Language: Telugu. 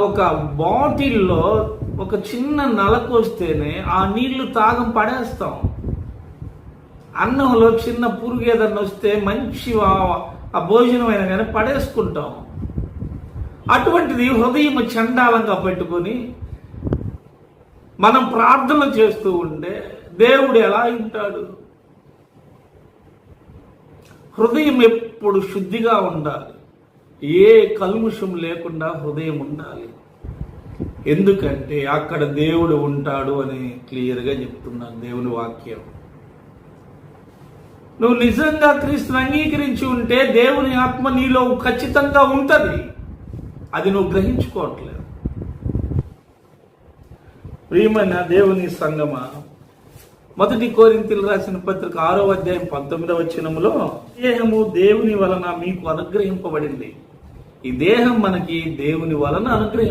ఒక బాటిల్లో ఒక చిన్న నలకు వస్తేనే ఆ నీళ్ళు తాగం పడేస్తాం. అన్నంలో చిన్న పురుగు ఏదన్నా వస్తే మంచి ఆ- భోజనం అయినా కానీ పడేసుకుంటాం. అటువంటిది హృదయం చండాలంగా పెట్టుకొని మనం ప్రార్థన చేస్తూ ఉంటే దేవుడు ఎలా ఉంటాడు? హృదయం ఎప్పుడు శుద్ధిగా ఉండాలి. ఏ కల్ముషం లేకుండా హృదయం ఉండాలి. ఎందుకంటే అక్కడ దేవుడు ఉంటాడు అని క్లియర్గా చెప్తున్నాను దేవుని వాక్యం. నువ్వు నిజంగా క్రీస్తుని అంగీకరించి ఉంటే దేవుని ఆత్మ నీలో ఖచ్చితంగా ఉంటుంది. అది నువ్వు గ్రహించుకోవట్లేదు. ప్రియమైన దేవుని సంగమా మొదటి కోరింతలు రాసిన పత్రిక ఆరో అధ్యాయం పంతొమ్మిదవ వచనములో దేహము దేవుని వలన మీకు అనుగ్రహింపబడింది. ఈ దేహం మనకి దేవుని వలన అనుగ్రహం.